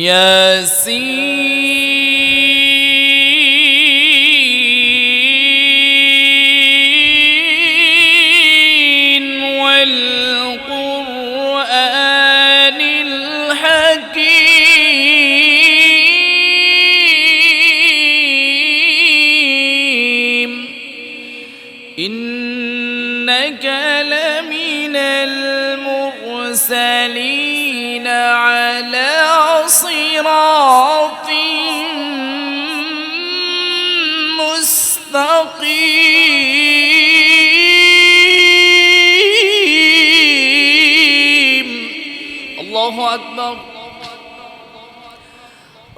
ياسين আকবর।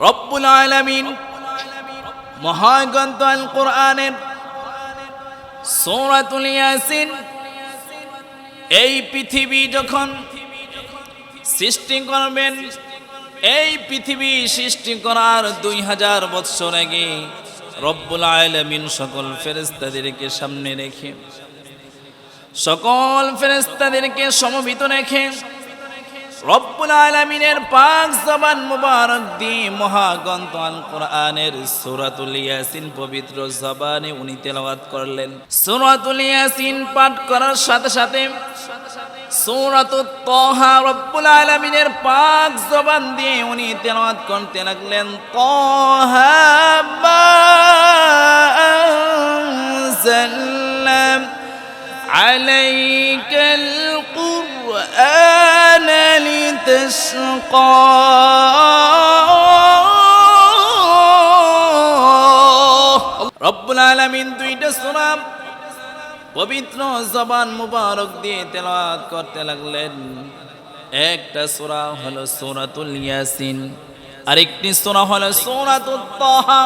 রব্বুল আলমিন মহাগ্রন্থ আল কোরআনের সৌরাতুল ইয়াসিন এই পৃথিবী যখন সৃষ্টি করবেন, এই পৃথিবী সৃষ্টি করার দুই হাজার বৎসর আগে রব্বুল আলমিন সকল ফেরেস্তাদেরকে সামনে রেখে, সকল ফেরেস্তাদেরকে সমবিত রেখে রব্বুল আলমিনের পাক জবান মুবারক দিয়ে মহাগ্রন্থ আল কোরআনের সূরাতুল ইয়াসিন পবিত্র জবানে উনি তেলাওয়াত করলেন। সূরাতুল ইয়াসিন পাঠ করার সাথে সাথে সূরাতুত তহা রব্বুল আলমিনের পাক জবান দিয়ে উনি তেলাওয়াত করতে লাগলেন। তাহা আলাই রব্বুল আলামিন দুইটা সূরা পবিত্র জবান মুবারক দিয়ে তেলাওয়াত করতে লাগলেন। একটা সূরা হলো সূরাতুল ইয়াসিন, আরেকটি সূরা হলো সূরাতুত তাহা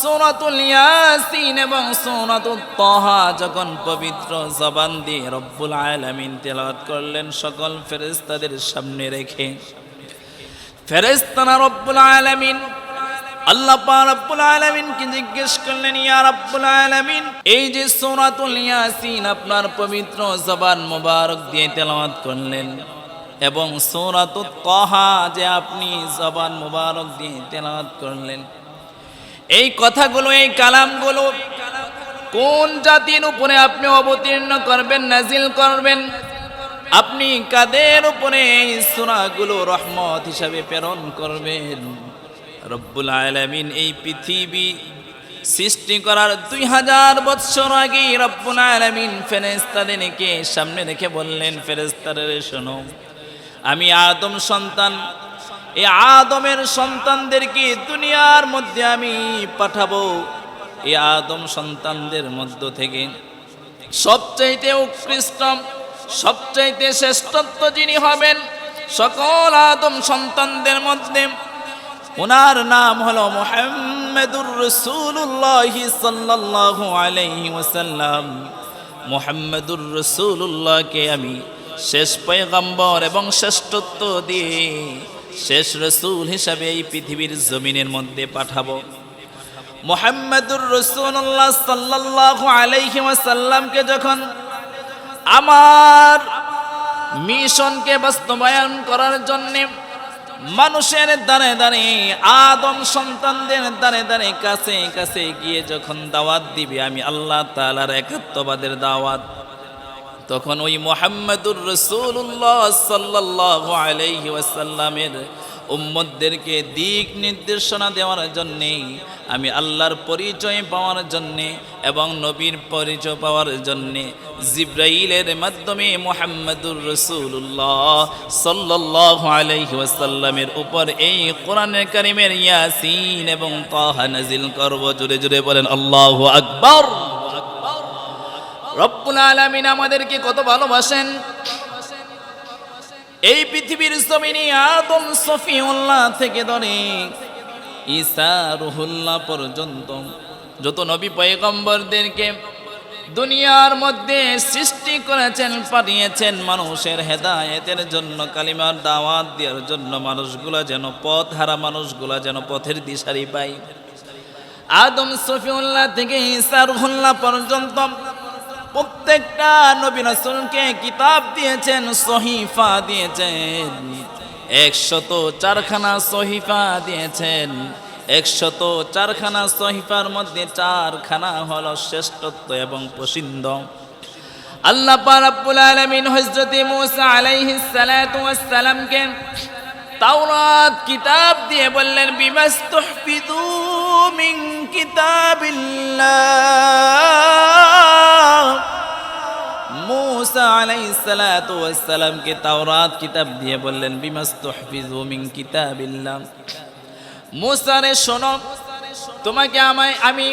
সূরাতুল ইয়াসিন এবং সূরাতুত তাহা যখন পবিত্র জবান দিয়ে রব্বুল আলামিন তেলাওয়াত করলেন, সকল ফেরেশতাদের সামনে রেখে ফেরেশতারা রব্বুল আলামিন, আল্লাহ পাক রব্বুল আলামিনকে জিজ্ঞেস করলেন, ইয়া রব্বুল আলামিন, এই যে সূরাতুল ইয়াসিন আপনার পবিত্র জবান মোবারক দিয়ে তেলাওয়াত করলেন এবং সূরাতুত তাহা যে আপনি জবান মোবারক দিয়ে তেলাওয়াত করলেন এই কথাগুলো, এই কালামগুলো কোন জাতির উপরে আপনি অবতীর্ণ করবেন, নাজিল করবেন? আপনি কাদের উপরে এই সূরাগুলো রহমত হিসাবে প্রেরণ করবেন? রব্বুল আলামিন এই পৃথিবী সৃষ্টি করার দুই হাজার বৎসর আগে রব্বুল আলামিন ফেরেস্তাদেরকে সামনে রেখে বললেন ফেরেস্তাদের শোনো, আমি আদম সন্তান এই আদমের সন্তানদেরকে দুনিয়ার মধ্যে আমি পাঠাবো? এই আদম সন্তানদের মধ্য থেকে সবচাইতে উৎকৃষ্ট, সবচাইতে শ্রেষ্ঠত্ব যিনি হবেন সকল আদম সন্তানদের মধ্যে, ওনার নাম হলো মোহাম্মদুর রসুল্লাহ সাল্লাল্লাহু আলাইহি ওয়াসাল্লাম। মোহাম্মদুর রসুল্লাহকে আমি শেষ পয়গম্বর এবং শ্রেষ্ঠত্ব দিয়ে শেষ রসুল হিসাবে এই পৃথিবীর জমিনের মধ্যে পাঠাবো। মোহাম্মদুর রসুল্লাহ সাল্লাল্লাহু আলাইহি ওয়াসাল্লামকে যখন আমার মিশনকে বাস্তবায়ন করার জন্যে মানুষের দাঁড়ে দাঁড়ে আদম সন্তানদের দাঁড়ে দাঁড়ে কাছে কাছে গিয়ে যখন দাওয়াত দিবে, আমি আল্লাহ তালার একাত্মবাদের দাওয়াত তখন ওই মোহাম্মদুর রসুল্লাহ সাল্লাহ আলাইহি ওয়াসাল্লামের উম্মদদেরকে দিক নির্দেশনা দেওয়ার জন্যে, আমি আল্লাহর পরিচয় পাওয়ার জন্যে এবং নবীর পরিচয় পাওয়ার জন্যে জিব্রাইলের মাধ্যমে মোহাম্মদুর রসুল্লাহ সাল্লাহ আলাইহি ওয়াসাল্লামের উপর এই কোরআনের কারিমের ইয়াসিন এবং তাহা নাজিল করব। জুড়ে জুড়ে বলেন, আল্লাহ আকবর। রব্বুল আলামিন আমাদেরকে কত ভালোবাসেন। এই পৃথিবীর জমিনে আদম সফিউল্লাহ থেকে ধরে ঈসা রুহুল্লাহ পর্যন্ত যত নবী পয়গম্বরদেরকে দুনিয়ার মধ্যে সৃষ্টি করেছেন, পাঠিয়েছেন, মানুষের হেদায়েতের জন্য, কালিমার দাওয়াত দেওয়ার জন্য মানুষগুলা যেন পথ হারা মানুষগুলা যেন পথের দিশারি পায়। আদম সফিউল্লাহ থেকে ঈসা রুহুল্লাহ পর্যন্ত প্রত্যেকটা নবী রাসূলকে কিতাব দিয়েছেন, সহিফা দিয়েছেন। একশত চারখানা সহিফা দিয়েছেন। একশত চারখানা সহিফার মধ্যে চারখানা হলো শ্রেষ্ঠত্ব এবং প্রসিদ্ধ। আল্লাহ পারাব্বুল আলামিন হযরত মূসা আলাইহিস সালাতু সালামকে তাওরাত কিতাব দিয়ে বললেন, বিমাস্তুহফিযু মিন কিতাবিল্লাহ। মূসা আলাইহিস সালাতু ওয়াস সালামকে তাওরাত কিতাব দিয়ে বললেন বিমাস্তুহফিযু মিন কিতাবিল্লাহ? মূসা রে, শোনো, তোমাকে আমায়, আমি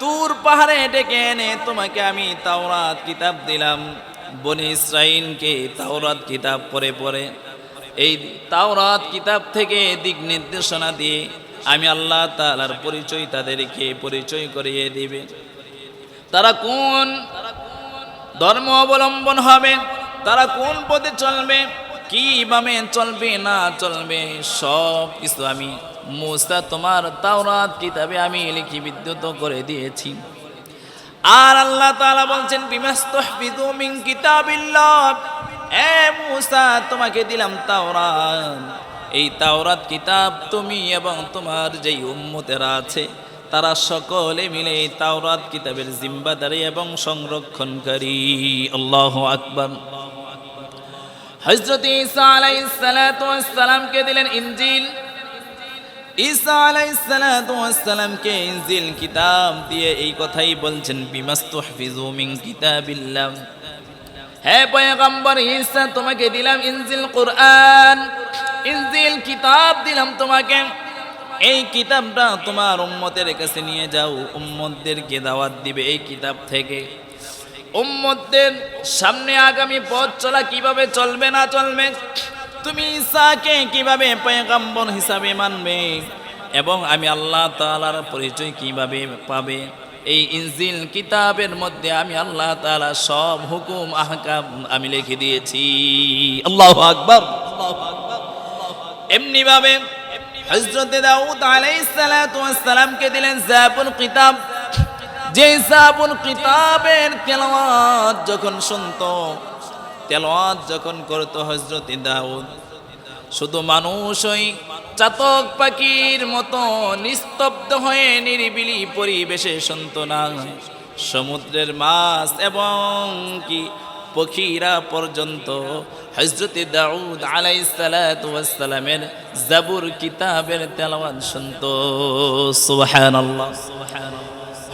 তুর পাহাড়ে ডেকে এনে তোমাকে আমি তাওরাত কিতাব দিলাম। বনি ইসরাইলকে তাওরাত কিতাব পড়ে পড়ে। এই তাওরাত কিতাব থেকে দিক নির্দেশনা দিয়ে আমি আল্লাহ তাআলার পরিচয় তাদেরকে পরিচয় করিয়ে দিবে। তারা কোন ধর্ম অবলম্বন হবে। তারা কোন পথে চলবে, কীভাবে চলবে, না চলবে, সব কিছু আমি মুসা তোমার তাওরাত কিতাবে আমি লিখি বিদ্যুৎ করে দিয়েছি। আর আল্লাহ তাআলা বলছেন, বিমাস্তহফিযু মিন কিতাবিল্লাহ। এ মুসা, তোমাকে দিলাম তাওরাত। এই তাওরাত কিতাব তুমি এবং তোমার যেই উম্মতেরা আছে তারা সকলে মিলে তাওরাত কিতাবের জিম্বাদারি এবং সংরক্ষণকারী। আল্লাহু আকবার। হযরত ঈসা আলাইহিস সালাতু ওয়াস সালামকে দিলেন ইনজিল? ঈসা আলাইহিস সালাতু ওয়াস সালামকে ইনজিল কিতাব দিয়ে এই কথাই বলছেন, বিমাস্তুহফিযু মিন কিতাবিল্লাহ। হে পয়গম্বর ঈসা, তোমাকে দিলাম ইনজিল কুরআন। ইনজিল কিতাব দিলাম তোমাকে। এই কিতাবটা তোমার উম্মতের কাছে নিয়ে যাও, উম্মতদেরকে দাওয়াত দিবে এই কিতাব থেকে। উম্মতদের সামনে আগামী পথ চলা কীভাবে চলবে না চলবে, তুমি ঈসাকে কীভাবে পয়গম্বর হিসাবে মানবে এবং আমি আল্লাহ তাআলার পরিচয় কীভাবে পাবে? এই ইনজিল কিতাবের মধ্যে আমি আল্লাহ তাআলা সব হুকুম, আহকাম আমি লিখে দিয়েছি। আল্লাহু আকবার এমনি ভাবে হযরত দাউদ আলাইহিস সালাতু সালামকে দিলেন জাবুল কিতাব। যে জাবুল কিতাবের তেলাওয়াত যখন শুনতো, তেলাওয়াত যখন করতো হযরত দাউদ, শুধু মানুষই চাতক পাখির মতো নিস্তব্ধ হয়ে নিরিবিলি পরিবেশে শুনত না। সমুদ্রের মাছ এবং কি পক্ষীরা পর্যন্ত হজরত দাউদ আলাইসালামের জাবুর কিতাবের তেলাওয়াত শুনত। সুবহানাল্লাহ।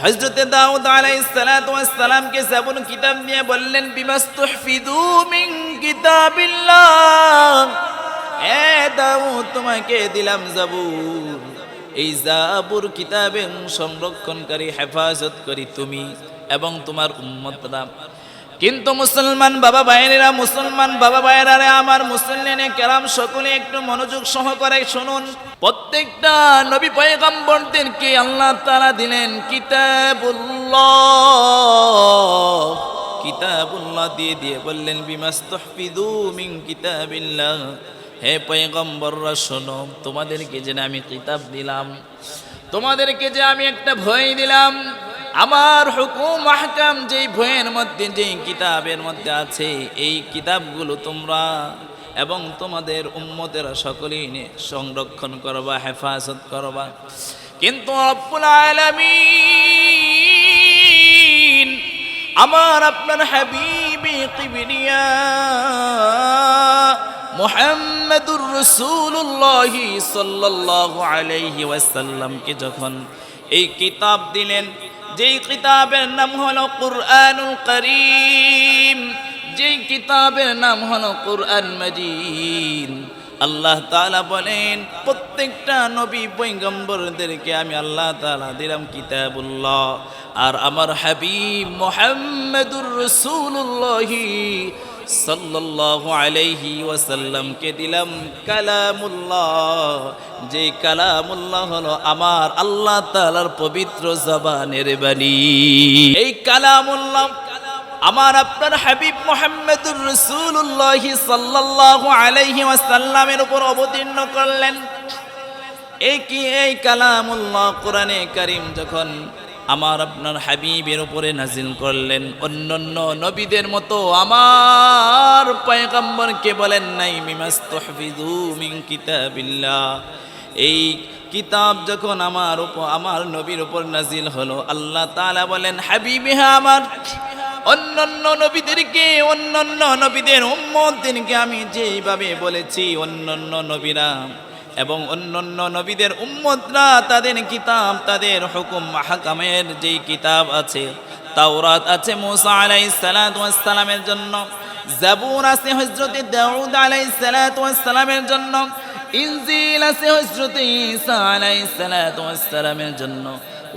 হজরত দাউদ আলাইসালামকে জাবুর কিতাব নিয়ে বললেন বিমাস্তুহফিদু মিন কিতাবিল্লাহ। এ দাউদ, তোমাকে দিলাম জাবুর। এই জাবুর কিতাবের সংরক্ষণকারী হেফাজত করি তুমি এবং তোমার উম্মতরা। কিন্তু মুসলমান বাবা ভাইয়েরা, মুসলমান বাবা ভাইয়েরা আমার মুসলিনে কেরাম সকলে একটু মনোযোগ সহকারে শুনুন। প্রত্যেকটা নবী পয়গম্বরদেরকে আল্লাহ তারা দিলেন, কিতাবুল্লাহ কিতাবুল্লাহ দিয়ে দিয়ে বললেন বিমাস্তহফিদু মিন কিতাবিল্লাহ। হে পয়গম্বররা, শোনো, তোমাদেরকে যে আমি কিতাব দিলাম, তোমাদেরকে যে আমি একটা ভয় দিলাম আমার হুকুম, আহকাম যেই ভয়ের মধ্যে, যেই কিতাবের মধ্যে আছে, এই কিতাবগুলো তোমরা এবং তোমাদের উম্মতেরা সকলেই সংরক্ষণ করবা, হেফাজত করবা। কিন্তু রব্বুল আলামিন আমার আপনার হাবিবি কিবরিয়া মোহাম্মদুর রসুল্লাহ সাল্লাল্লাহু আলাইহি ওয়াসাল্লামকে যখন এই কিতাব দিলেন যেই কিতাবের নাম হলো কুরআনুল করিম, যেই কিতাবের নাম হলো কুরআন মজিদ। আল্লাহ তাআলা বলেন, প্রত্যেকটা নবী পৈগম্বরদেরকে আমি আল্লাহ তাআলা দিলাম কিতাবুল্লাহ। আর আমার হাবিব মোহাম্মদুর রসুল্লাহ সাল্লাল্লাহু আলাইহি ওয়াসাল্লামকে দিলাম, কালামুল্লাহ যে কালামুল্লাহ হলো আমার আল্লাহ তাআলার পবিত্র জবানের বাণী। এই কালামুল্লাহ আমার আপনার হাবিব মোহাম্মদুর রসুল্লাহ সাল্লাল্লাহু আলাইহি ওয়াসাল্লামের উপর অবতীর্ণ করলেন। এই কি এই কালামুল্লাহ কোরআনে কারিম যখন আমার আপনার হাবিবের উপরে নাজিল করলেন। অন্যান্য নবীদের মতো আমার পয়গম্বরকে বলেন, নাই মিমাস্তহফিজু মিন কিতাবিল্লাহ। এই কিতাব যখন আমার উপর, আমার নবীর উপর নাজিল হলো, আল্লাহ তাআলা বলেন, হাবিবে আমার অন্যান্য নবীদেরকে, অন্যান্য নবীদের উম্মতদেরকে আমি যেইভাবে বলেছি, অন্যান্য নবীরা এবং অন্যান্য নবীদের উম্মতরা তাদের কিতাব, তাদের হুকুম মাহকামের যেই কিতাব আছে, তাওরাত আছে মুসা আলাইহিস সালাতু ওয়াস সালামের জন্য জাবুর আছে হযরতে দাউদ আলাইহিস সালাতু ওয়াস সালামের জন্য, ইনজিল আছে হযরতে ঈসা আলাইহিস সালাতু ওয়াস সালামের জন্য।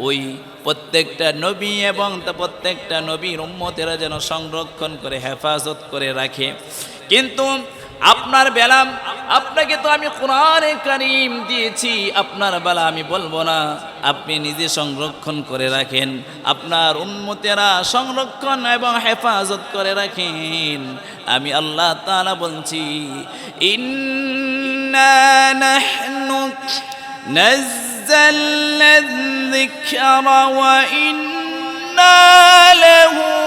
ওই প্রত্যেকটা নবী এবং প্রত্যেকটা নবীর উম্মতেরা যেন সংরক্ষণ করে, হেফাজত করে রাখে। কিন্তু আপনার বেলা আপনাকে তো আমি কোরআনে কারিম দিয়েছি আপনার বেলা আমি বলবো না আপনি নিজে সংরক্ষণ করে রাখেন আপনার উন্মতেরা সংরক্ষণ এবং হেফাজত করে রাখেন আমি আল্লাহ তাআলা বলছি ইন্না নাহনু নাযালনা الذكر وإنا له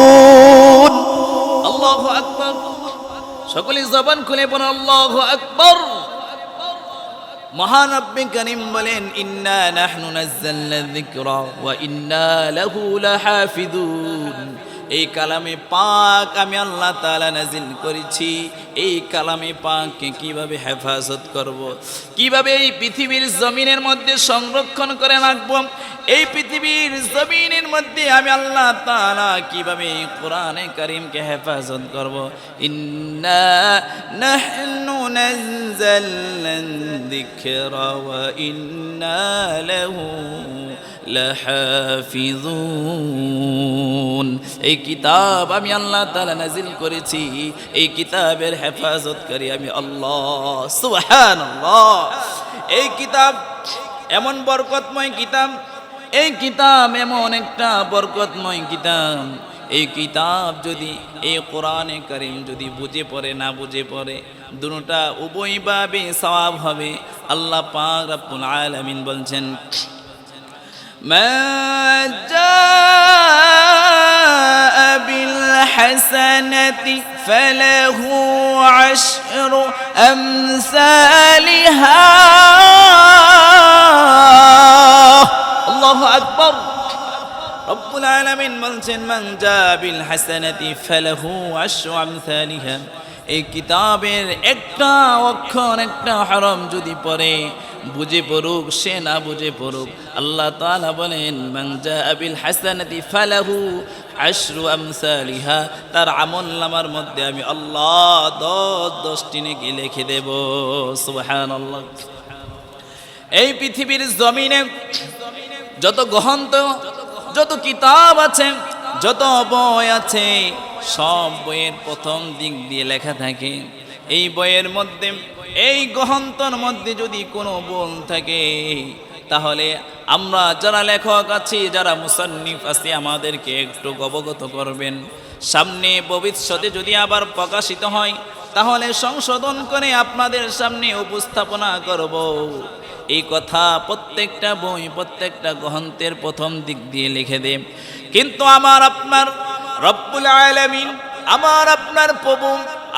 لحافظون الله أكبر সকলে জবান খুলে বলেন আল্লাহ আকবর মহান রব্বে করিম বলেন ইন্না নাহনু নাযালনা যিকরা ওয়া ইন্না লাহু লাহাফিযুন এই কালামে পাক আমি আল্লাহ তাআলা নাজিল করেছি। এই কালামে পাককে কীভাবে হেফাজত করব। কীভাবে এই পৃথিবীর জমিনের মধ্যে সংরক্ষণ করে রাখব? এই পৃথিবীর জমিনের মধ্যে আমি আল্লাহ তাআলা কীভাবে কোরআনে করিমকে হেফাজত করব? ইন্না নাহনু ইন্না লাহাফিজুন। এই কিতাব আমি আল্লাহ তাআলা নাজিল করেছি। এই কিতাবের হেফাজত হেফাজতকারী আমি আল্লাহ। সুবহানাল্লাহ। এই কিতাব এমন বরকতময় কিতাব, এই কিতাব এমন একটা বরকতময় কিতাব। এই কিতাব যদি, এই কোরআনে করিম যদি বুঝে পড়ে, না বুঝে পড়ে, দুটা উভয়ভাবে সওয়াব হবে। আল্লাহ পাক রব্বুল আলামিন বলছেন من جاء بالحسنة فله عشر أمثالها. الله أكبر. রব্বুল আলামিন বলছেন, মান বিল হাসানাতি ফালাহু আশু আমসালিহা। এই কিতাবের একটা অক্ষর, একটা হারাম যদি পড়ে, বুঝে পড়ুক, সে না বুঝে পড়ুক, আল্লাহ তাআলা বলেন, মান বিল হাসানাতি ফালাহু আশরু আমসালিহা। তার আমল নামার মধ্যে আমি আল্লাহ দশ দশটি নেকি লিখে দেব। সুবহানাল্লাহ। এই পৃথিবীর জমিনে যত গহন্ত যত কিতাব আছে, যত বই আছে, সব বইয়ের প্রথম দিক দিয়ে লেখা থাকে। এই বইয়ের মধ্যে, এই গ্রহন্তর মধ্যে যদি কোনো বোন থাকে, তাহলে আমরা যারা লেখক আছি, যারা মুসান্নিফ আছি, আমাদেরকে একটু অবগত করবেন। সামনে ভবিষ্যতে যদি আবার প্রকাশিত হয় তাহলে সংশোধন করে আপনাদের সামনে উপস্থাপনা করব। এই কথা প্রত্যেকটা বই, প্রত্যেকটা গ্রন্থের প্রথম দিক দিয়ে লিখে দে কিন্তু আমার আপনার রব্বুল আলামিন, আমার আপনার প্রভু,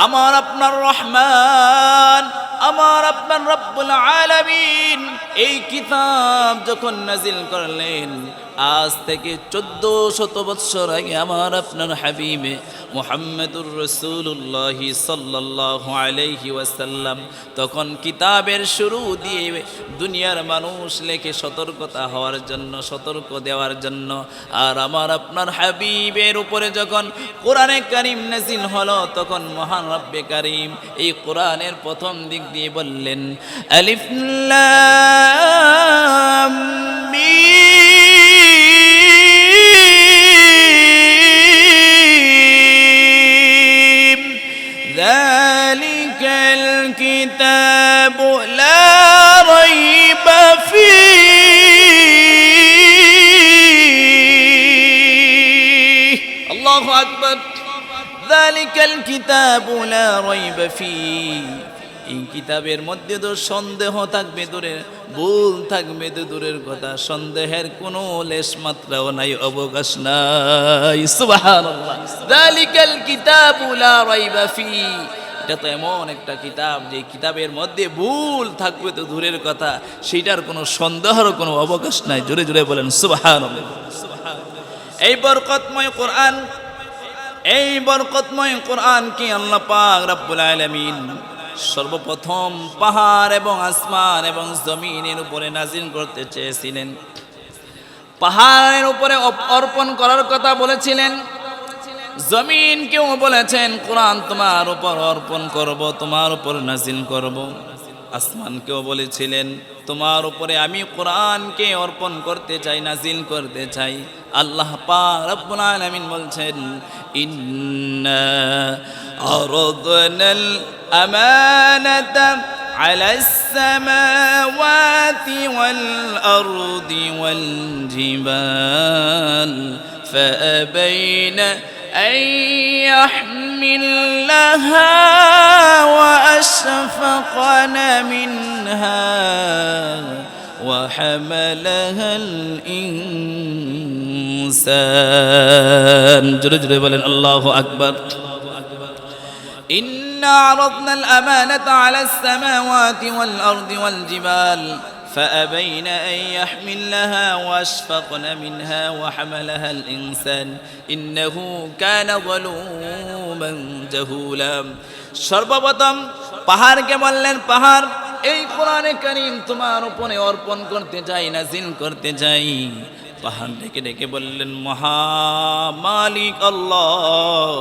আমার আপনার রহমান, আমার আপনার রব্বুল আলামিন এই কিতাব যখন নাজিল করলেন, আজ থেকে চোদ্দ শত বৎসর আগে আমার আপনার হাবিবে মোহাম্মদুর রসুল্লাহ সাল্লাহ আলাইহি ওয়াসাল্লাম তখন কিতাবের শুরু দিয়ে দুনিয়ার মানুষ লেখে সতর্কতা হওয়ার জন্য, সতর্ক দেওয়ার জন্য। আর আমার আপনার হাবিবের উপরে যখন কোরআনে কারিম নাজিল হলো, তখন মহান রব্বে কারিম এই কোরআনের প্রথম দিক দিয়ে বললেন, আলিফ الكتاب لا ريب فيه الله أكبر ذلك الكتاب لا ريب فيه এই কিতাবের মধ্যে তো সন্দেহ থাকবে দূরের ভুল থাকবে তো দূরের কথা সন্দেহের কোনো লেশ মাত্রাও নাই অবকাশ নাই সুবহানাল্লাহ যালিকাল কিতাবু লা রাইবা ফি এটা তো এমন একটা কিতাব, যে কিতাবের মধ্যে ভুল থাকবে তো দূরের কথা। সেটার কোনো সন্দেহেরও কোনো অবকাশ নাই। জোরে জোরে বলেন, সুবহানাল্লাহ। এই বরকতময় কোরআন, এই বরকতময় কোরআনকে আল্লাহ পাক রব্বুল আলামিন সর্বপ্রথম পাহাড় এবং আসমান এবং জমিনের উপরে নাজিল করতে চেয়েছিলেন। পাহাড়ের উপরে অর্পণ করার কথা বলেছিলেন। জমিনকেও বলেছেন কোরআন তোমার উপর অর্পণ করব তোমার উপর নাজিল করব আসমানকেও বলেছিলেন তোমার উপরে আমি কোরআনকে অর্পণ করতে চাই নাজিল করতে চাই আল্লাহ পাক রব্বুল আলামিন বলছেন ইন্না আরাদনাল আমানাতা على السماوات والأرض والجبال فأبين أن يحملنها وأشفقن منها وحملها الإنسان. جرج بلن الله أكبر. إنا عرضنا الأمانة على السماوات والأرض والجبال. فأبين أن يحملنها وأشفقن منها وحملها الإنسان إنه كان ظلوما جهولا সর্বপ্রথম পাহাড়কে বললেন পাহাড় এই কোরআনে করিম তোমার উপরে অর্পণ করতে চাই নাজিল করতে চাই পাহাড় ডেকে ডেকে বললেন মহামালিক আল্লাহ,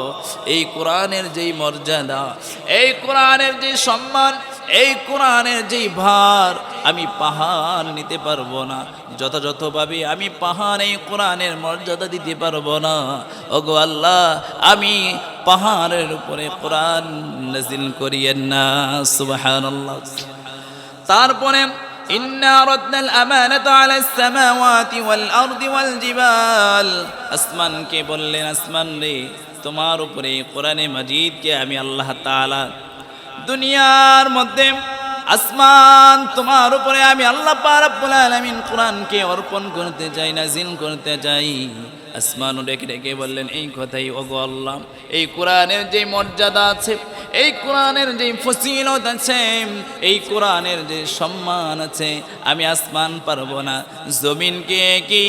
এই কোরআনের যেই মর্যাদা, এই কোরআনের যে সম্মান, এই কোরআনের যেই ভার, আমি পাহাড় নিতে পারব না। যথাযথভাবে আমি পাহাড় এই কোরআনের মর্যাদা দিতে পারব না। ওগো আল্লাহ, আমি পাহাড়ের উপরে কোরআন করিয়েন না, সুবহানাল্লাহ। তারপরে ইন্না রাদনাল আমানাতা আলা সামাওয়াতি ওয়াল আরদি ওয়াল জিবাল আসমানকে বললেন আসমান রে তোমার উপরে কোরআনে মাজিদকে আমি আল্লাহ তাআলা দুনিয়ার মধ্যে আসমান তোমার উপরে আমি আল্লাহ পাক রব্বুল আলামিন কোরআনকে অর্পণ করতে চাই নাজিল করতে চাই আসমানও ডেকে ডেকে বললেন, এই কথাই ওগো আল্লাহ, এই কোরআনের যে মর্যাদা আছে, এই কোরআনের যে ফসিলত আছে, এই কোরআনের যে সম্মান আছে, আমি আসমান পারব না। জমিনকে কি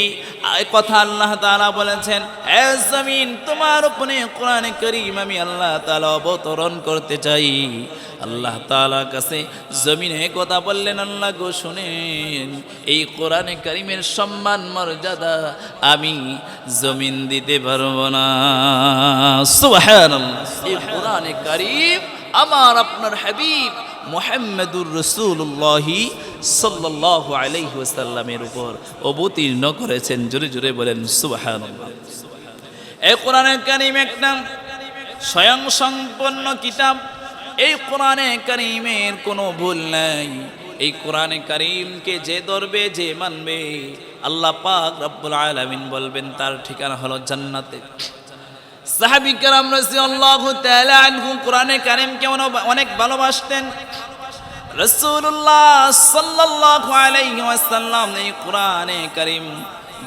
কথা আল্লাহ তালা বলেছেন হে জমিন, তোমার উপরে কোরআনে করিম আমি আল্লাহ তাআলা অবতরণ করতে চাই। আল্লাহ তাআলা কাছে জমিনে কথা বললেন, আল্লাহ গো, শুনেন, এই কোরআনে করিমের সম্মান, মর্যাদা আমি জমিন দিতে পারব না। কোরআনে আমার আপনার হাবিব মোহাম্মদুর রসুল্লাহি সাল্লাল্লাহু আলাইহি ওয়াসাল্লামের উপর অবতীর্ণ করেছেন। জোরে জোরে বলেন, সুবহানাল্লাহ। এই কোরআনে কারিম একটা স্বয়ং সম্পন্ন কিতাব। এই কোরআনে কারিমের কোনো ভুল নাই। এই কোরআনে করিমকে যে ধরবে, যে মানবে, আল্লাহ পাক রব্বুল আলামিন বলবেন তার ঠিকানা হলো জান্নাতে। সাহাবি কারাম রাদিয়াল্লাহু তাআলা আনহু কোরআনে কারীম কেমন অনেক ভালোবাসতেন। রাসূলুল্লাহ সাল্লাল্লাহু আলাইহি ওয়াসাল্লাম এই কোরআনে কারীম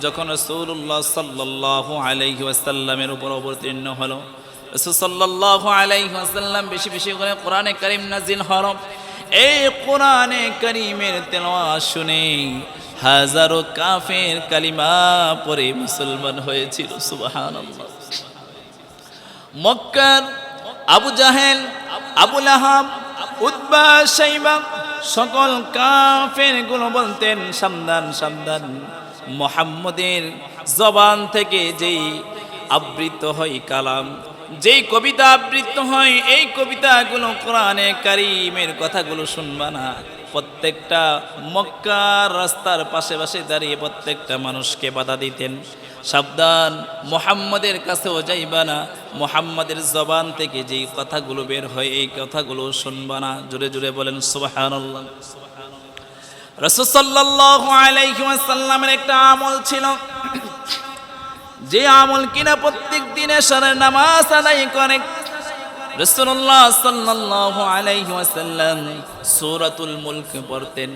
যখন রাসূলুল্লাহ সাল্লাল্লাহু আলাইহি ওয়াসাল্লামের উপর অবতীর্ণ হল, রাসূল সাল্লাল্লাহু আলাইহি ওয়াসাল্লাম বেশি বেশি করে কোরআনে করিম নাজিল হলো। এই কোরআনে কারিমের তেলাওয়াত শুনে হাজারো কাফের কালিমা পরে মুসলমান হয়েছিল, সুবহানাল্লাহ। মক্কার আবু জাহেল, আবু লাহাব উদ্বা সাইবা সকল কাফেরগুলো বলতেন, সাবধান সাবধান, মোহাম্মদের জবান থেকে যেই আবৃত হয় কালাম যেই কবিতা আবৃত্ত হয়, এই কবিতাগুলো কোরআনে কারিমের কথাগুলো শুনবা না। প্রত্যেকটা মক্কার রাস্তার পাশে পাশে দাঁড়িয়ে প্রত্যেকটা মানুষকে বাধা দিতেন। সাবধান, মোহাম্মদের কাছেও যাইবা না। মোহাম্মদের জবান থেকে যেই কথাগুলো বের হয়, এই কথাগুলো শুনবা না। জোরে জোরে বলেন, সুবহানাল্লাহ। রসুল্লাহ আলাইসাল্লামের একটা আমল ছিল। যে আমল কিনা প্রত্যেক দিনে সারা নামাজ আদায় করে রসুল্লাহ সাল্লাল্লাহু আলাইহি ওয়াসাল্লাম সূরাতুল মুলক পড়তেন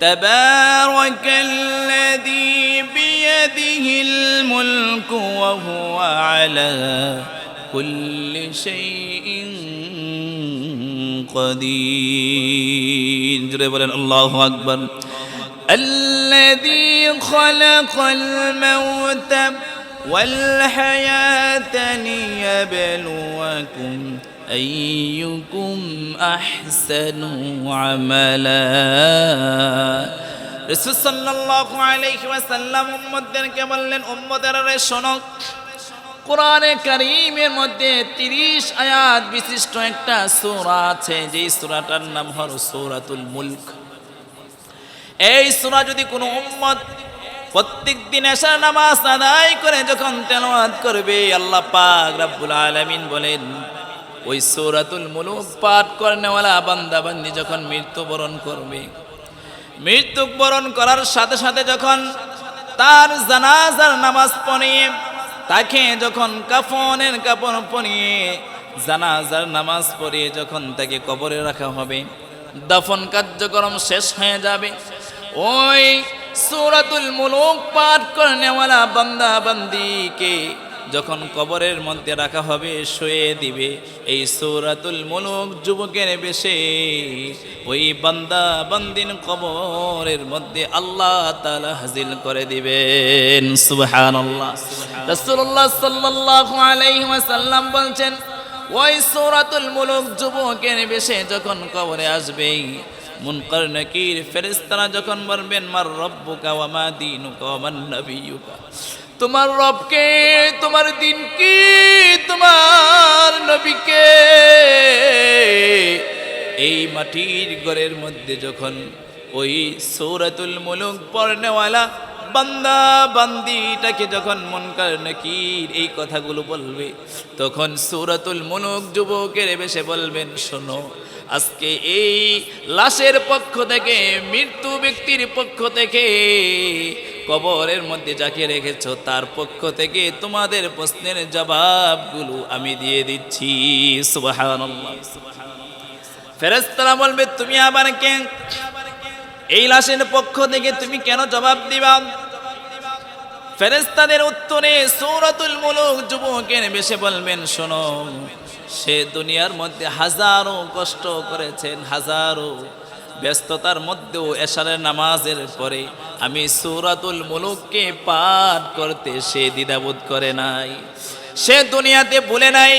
تبارك الذي بيده الملك وهو على كل شيء قدير জোরে বলেন আল্লাহু আকবার الذي خلق الموت والحياة ليبلوكم أيكم أحسن عملا রসুল সাল্লাল্লাহু আলাইহি ওয়াসাল্লাম উম্মতদেরকে বললেন উম্মতেরা রে শোনো কোরআনে কারীমের মধ্যে 30 আয়াত বিশিষ্ট একটা সূরা আছে যেই সূরাটার নাম হলো সূরাতুল মুলক এই সূরা যদি কোনো উম্মত প্রত্যেক দিন এশার নামাজ আদায় করে যখন তেলাওয়াত করবে, আল্লাহ পাক রব্বুল আলামিন বলেন, ওই সূরাতুল মুলক পাঠ করনেওয়ালা বান্দা বান্দি যখন মৃত্যুবরণ করবে। মৃত্যু বরণ করার সাথে সাথে যখন তার জানাজার নামাজ পড়িয়ে, তাকে যখন কাফনের কাপড় পরিয়ে জানাজার নামাজ পড়িয়ে যখন তাকে কবরে রাখা হবে, দাফন কার্যক্রম শেষ হয়ে যাবে। ওই সূরাতুল মুলুক পাঠ করনেওয়ালা বান্দা বান্দিকে যখন কবরের মধ্যে রাখা হবে, শুয়ে দিবে এই সূরাতুল মুলুক যুবকের বেশে। ওই বান্দা বান্দিন কবরের মধ্যে আল্লাহ তাআলা হাজিল করে দিবেন। সুবহানাল্লাহ। রাসূলুল্লাহ সাল্লাল্লাহু আলাইহি ওয়াসাল্লাম বলছেন, ওই সূরাতুল মুলুক যুবকের বেশে যখন কবরে আসবে মুনকার নাকির ফেরেশতারা যখন বলবেন, মার রব্বুকা ওয়া মা দীনুকা ওয়া মান নাবিয়ুকা? তোমার রবকে, তোমার দিন কি তোমার নবীকে। এই মাটির ঘরের মধ্যে যখন ওই সৌরাতুল মুলুক পড়নেওয়ালা বান্দা বান্দিটাকে যখন মনকার নাকির এই কথাগুলো বলবে, তখন সৌরাতুল মুলুক যুবকের বেশে বলবেন, শোনো আজকে এই লাশের পক্ষ থেকে, মৃত্যু ব্যক্তির পক্ষ থেকে, কবরের মধ্যে যাকে রেখেছ, তার পক্ষ থেকে তোমাদের প্রশ্নের জবাবগুলো আমি দিয়ে দিচ্ছি। ফেরেশতারা বলবে, তুমি আবার কে? এই লাশের পক্ষ থেকে তুমি কেন জবাব দিবা? ফেরেশতাদের উত্তরে সূরাতুল মুলুক যুবকের বেশে বলবেন, শোনো সে দুনিয়ার মধ্যে হাজারো কষ্ট করেছেন, হাজারো ব্যস্ততার মধ্যেও এশারের নামাজের পরে আমি সূরাতুল মুলুককে পাঠ করতে সে দ্বিধাবোধ করে নাই। সে দুনিয়াতে ভুলে নাই,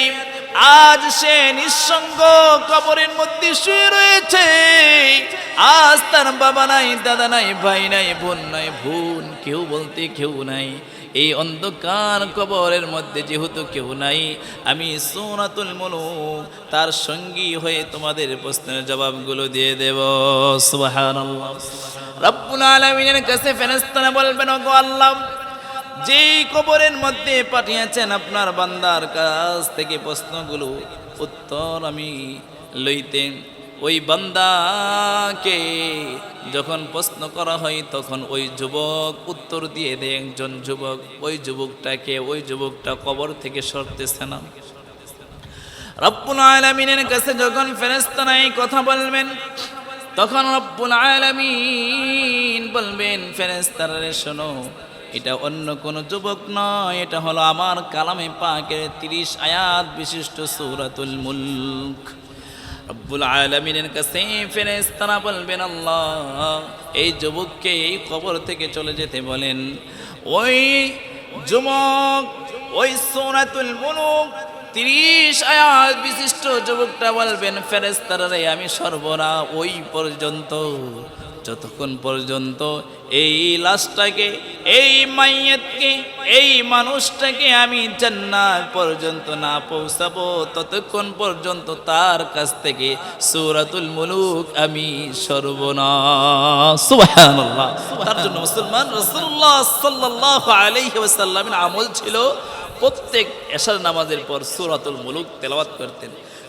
আজ সে নিঃসঙ্গ কবরের মধ্যে শুয়ে রয়েছে। আজ তার বাবা নাই, দাদা নাই, ভাই নাই, বোন নাই, বোন, কেউ বলতে কেউ নাই। এই অন্ধকার কবরের মধ্যে যেহেতু কেউ নাই, আমি সোনাতুল মুলুক তার সঙ্গী হয়ে তোমাদের প্রশ্নের জবাবগুলো দিয়ে দেব। সুবহানাল্লাহ। রব্বুল আলামিনের কাছে ফেরেশতারা বলবেন আল্লাহ, যেই কবরের মধ্যে পাঠিয়েছেন আপনার বান্দার কাছ থেকে প্রশ্নগুলো উত্তর আমি লইতেন ওই বান্দাকে যখন প্রশ্ন করা হয়, তখন ওই যুবক উত্তর দিয়ে দেয় একজন যুবক, ওই যুবকটাকে, ওই যুবকটা কবর থেকে সরতেছে না। রব্বুল আলামিনের কাছে যখন ফেরেশতারা কথা বলবেন, তখন রব্বুল আলামিন বলবেন, ফেরেশতারা শোনো, এটা অন্য কোনো যুবক নয়, এটা হলো আমার কালামে পাকের তিরিশ আয়াত বিশিষ্ট সূরাতুল মুলক। রব্বুল আলমিনের কাছে ফেরেশতারা বলবেন, আল্লাহ, এই যুবককে এই কবর থেকে চলে যেতে বলেন। ওই যুবক, ওই সোনাতুল মুলুক, তিরিশ আয়াত বিশিষ্ট যুবকটা বলবেন ফেরেস্তারা আমি সর্বরা ওই পর্যন্ত যতক্ষণ পর্যন্ত এই লাশটাকে, এই মাইয়াতকে, এই মানুষটাকে আমি জান্নাত পর্যন্ত না পৌঁছাবো, ততক্ষণ পর্যন্ত তার কাছ থেকে সূরাতুল মুলুক আমি সর্বনা সুবহানাল্লাহ। তার জন্য মুসলমান রাসূলুল্লাহ সাল্লাল্লাহু আলাইহি ওয়াসাল্লামের আমল ছিল, প্রত্যেক এশার নামাজের পর সূরাতুল মুলুক তেলাওয়াত করতেন।